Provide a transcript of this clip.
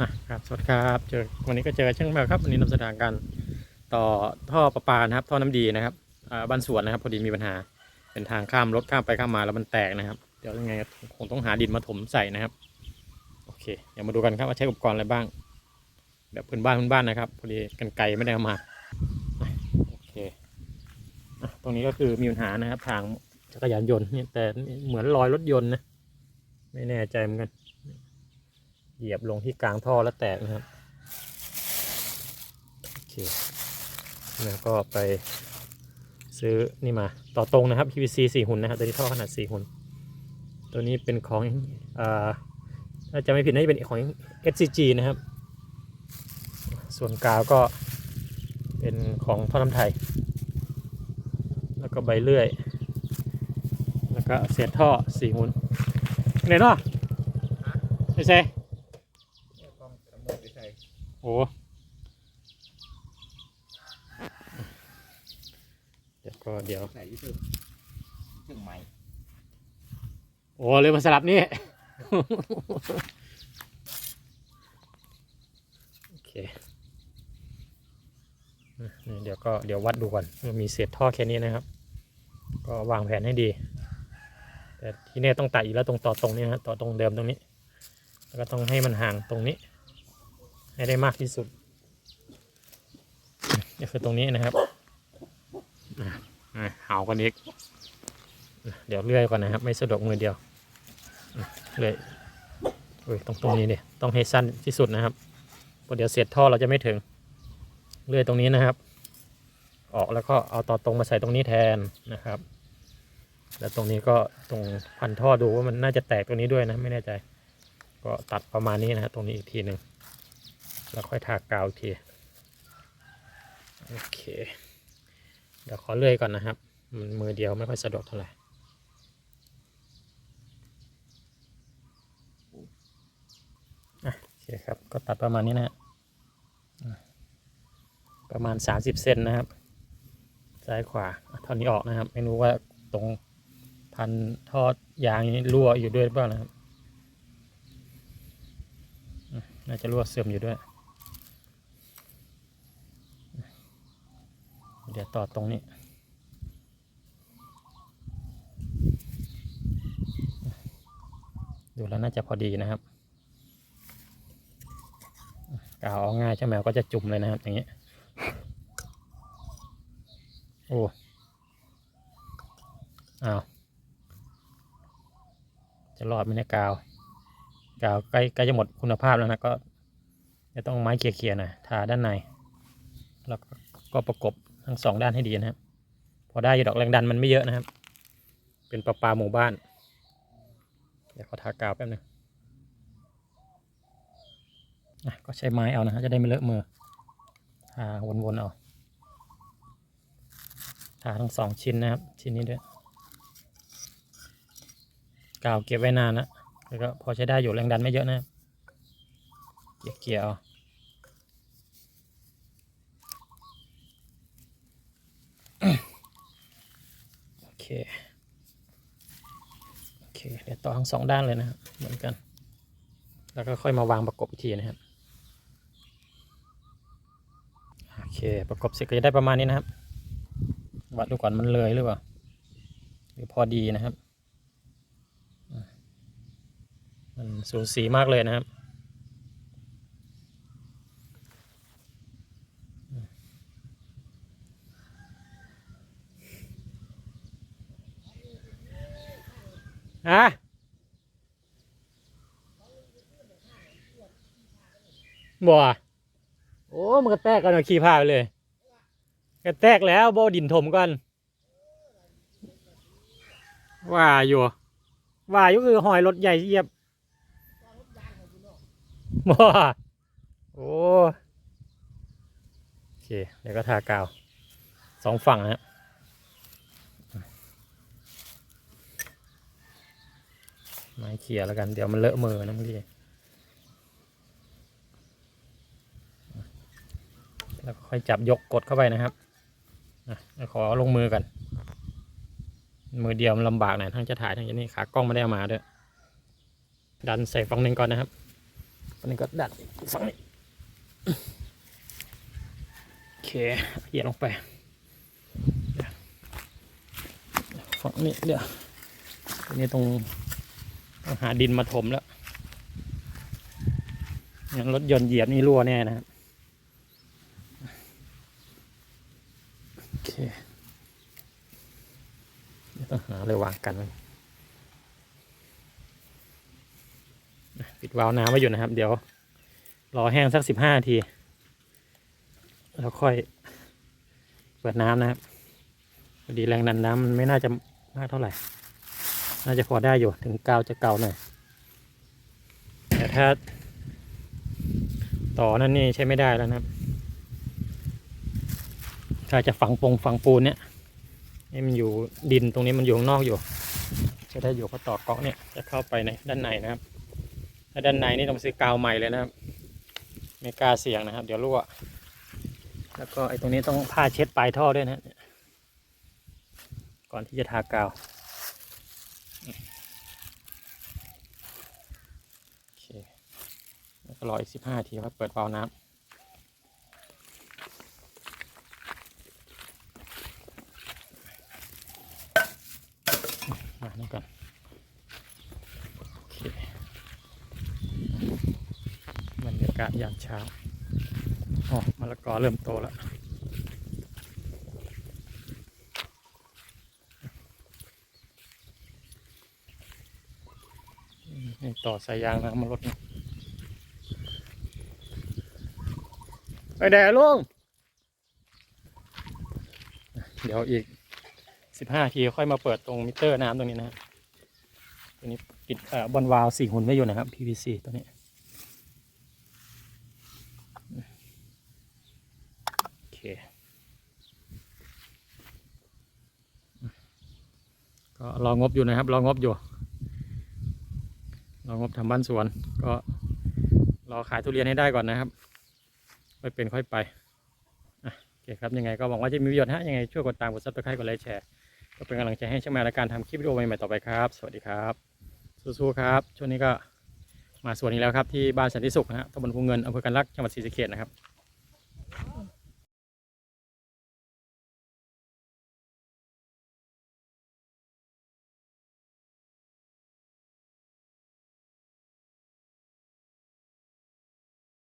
อะครับสวัสดีครับ เจอวันนี้ก็เจอช่างแมวครับ วันนี้นำเสนอการต่อท่อประปานะครับ ท่อน้ำดีนะครับบ้านสวนนะครับ พอดีมีปัญหา เป็นทางข้ามรถข้ามไปข้ามมาแล้วมันแตกนะครับ เดี๋ยวยังไงคงต้องหาดินมาถมใส่นะครับ โอเค เดี๋ยวมาดูกันครับว่าใช้อุปกรณ์อะไรบ้างแบบพื้นบ้านพื้นบ้านนะครับ พอดีกันไกลไม่ได้เอามาโอเคอตรงนี้ก็คือมีปัญหานะครับ ทางจักรยานยนต์เนี่ยแต่เหมือนรอยรถยนต์นะ ไม่แน่ใจเหมือนกัน เหยียบลงที่กลางท่อแล้วแตกนะครับโอเคแล้วก็ไปซื้อนี่มาต่อตรงนะครับ PVC 4หุ่นนะครับตัวนี้ท่อขนาด 4 หุ่น ตัวนี้เป็นของอ่าถ้าจะไม่ผิดน่าจะเป็นของ SCG นะครับ ส่วนกาวก็เป็นของท่อน้ำไทย แล้วก็ใบเลื่อย แล้วก็เศษท่อ 4 หุ่นไหนเนาะไม่ใช่ ต้องขโมยไปใส่ โอ้เดี๋ยวก็เดี๋ยวใส่ที่สุดเครื่องไม้โอ้เลยมาสลับนี่ โอเคอะนี่เดี๋ยวก็เดี๋ยววัดดูก่อนว่ามีเศษท่อแค่นี้นะครับ ก็วางแผนให้ดี แต่ที่แน่ต้องตัดอีกแล้วตรงต่อตรงนี้นะต่อตรงเดิมตรงนี้ แล้วก็ต้องให้มันห่างตรงนี้ ให้ได้มากที่สุดนี่คือตรงนี้นะครับอะอะเห่ากันอีก เดี๋ยวเลื่อยก่อนนะครับ ไม่สะดวกมือเดียวเลยโอ้ยตรงตรงนี้เนี่ยต้องให้สั้นที่สุดนะครับเพราะเดี๋ยวเสียดท่อเราจะไม่ถึง เลื่อยตรงนี้นะครับ ออกแล้วก็เอาต่อตรงมาใส่ตรงนี้แทนนะครับ แล้วตรงนี้ก็ตรงพันท่อดูว่ามันน่าจะแตกตรงนี้ด้วยนะไม่แน่ใจ ก็ตัดประมาณนี้นะฮะตรงนี้อีกทีหนึ่ง แล้วค่อยทากาวอีกทีโอเค เดี๋ยวขอเลื่อยก่อนนะครับ มันมือเดียวไม่ค่อยสะดวกเท่าไหร่อะโอเคครับ ก็ตัดประมาณนี้นะฮะประมาณ 30 เซนนะครับ ซ้ายขวาเท่านี้ออกนะครับ ไม่รู้ว่าตรงพันทอดยางนี้รั่วอยู่ด้วยหรือเปล่านะครับ น่าจะรั่วเสื่อมอยู่ด้วย เดี๋ยว ต่อตรงนี้ ดูแล้วน่าจะพอดีนะครับกาวเอาง่ายใช่ไหมก็จะจุ่มเลยนะครับ อย่างนี้ โอ้อ้าวจะรอดไหมเนี่ยกาว กาวใกล้ใกล้จะหมดคุณภาพแล้วนะก็จะต้องไม้เขี่ยๆหน่อยทาด้านใน แล้วก็ประกบ ทั้งสองด้านให้ดีนะครับ พอได้ยอดอกแรงดันมันไม่เยอะนะครับ เป็นประปลาหมู่บ้าน เดี๋ยวขอทากาวแป๊บนึงอะก็ใช้ไม้เอานะฮะจะได้ไม่เลอะมือทาวนๆเอาทาทั้งสองชิ้นนะครับ ชิ้นนี้ด้วยกาวเก็บไว้นานนะแล้วก็พอใช้ได้อยู่แรงดันไม่เยอะนะเกี่ยเกี่ยเอา โอเค โอเค เดี๋ยวต่อทั้งสองด้านเลยนะครับ เหมือนกัน แล้วก็ค่อยมาวางประกบอีกทีนะครับ โอเค ประกบเสร็จก็จะได้ประมาณนี้นะครับ วัดดูก่อนมันเลยหรือเปล่า หรือพอดีนะครับ มันสูสีมากเลยนะครับ ฮะบ่โอ้ มันก็แตกกันเอาขี้ผ้าไปเลยก็แตกแล้วโบดินถมก่อนว่าอยู่ว่าอยู่คือหอยรถใหญ่เหยียบบ่โอ้โอเคเดี๋ยวก็ทากาวสองฝั่งนะฮะ ไม้เขี่ยแล้วกัน เดี๋ยวมันเลอะมือนะเมื่อกี้แล้วค่อยจับยกกดเข้าไปนะครับอขอลงมือกัน มือเดียวมันลำบากหน่อยทั้งจะถ่ายทั้งจะนี่ขากล้องไม่ได้เอามาด้วย ดันใส่ฝั่งหนึ่งก่อนนะครับอันนี้ก็ดันฝั่งนี้โอเคเหยียดลงไปฝั่งนี้เดี๋ยวนนี้ตรง หาดินมาถมแล้วงั้นรถยนต์เหยียบนี่รั่วแน่นะครับโอเคต้องหาเลยวางกันไปิดวาล์วน้ำไว้อยู่นะครับ เดี๋ยว รอแห้งสักสิบห้านาที แล้วค่อยเปิดน้ำนะครับพอดีแรงดันน้ำมันไม่น่าจะมากเท่าไหร่ น่าจะพอได้อยู่ถึงกาวจะเก่าหน่อยแต่ถ้า ต่อนั่นนี่ใช้ไม่ได้แล้วนะครับ ถ้าจะฝังปงฝังปูนเนี่ยให้มันอยู่ดินตรงนี้มันอยู่ข้างนอกอยู่ จะได้อยู่ก็ต่อเกาะเนี่ยจะเข้าไปในด้านในนะครับ ถ้าด้านในนี่ต้องซื้อกาวใหม่เลยนะครับ ไม่กล้าเสี่ยงนะครับ เดี๋ยวรั่ว แล้วก็ไอ้ตรงนี้ต้องผ้าเช็ดปลายท่อด้วยนะ ก่อนที่จะทากาวโอเคแล้วก็ รออีกสิบห้าทีครับเปิดวาล์วน้ำมานี่ก่อนโอเคบรรยากาศยามเช้าอ๋อมะละกอเริ่มโตแล้วนี่ต่อสายยางนะมารถนะ ไปแดดลุงเดี๋ยวอีกสิบห้าทีค่อยมาเปิดตรงมิเตอร์น้ำตรงนี้นะตัวนี้ปิดอบอลวาล์วสี่หุ่นไว้อยู่นะครับ PVC ตัวนี้โอเคก็รองบอยู่นะครับ รองบอยู่รองบทำบ้านสวน ก็รอขายทุเรียนให้ได้ก่อนนะครับ ค่อยเป็นค่อยไปอะโอเคครับยังไงก็หวังว่าจะมีประโยชน์ฮะยังไงช่วยกดตามกดซับสไครต์กดไลค์แชร์ก็เป็นกำลังใจให้ช่างแมวในการทำคลิปวิดีโอใหม่ๆต่อไปครับ สวัสดีครับ สู้ๆครับ ช่วงนี้ก็มาสวนนี้แล้วครับที่บ้านสันติสุขนะฮะตำบลภูเงินอำเภอกันลักจังหวัดศรีสะเกษนะครับ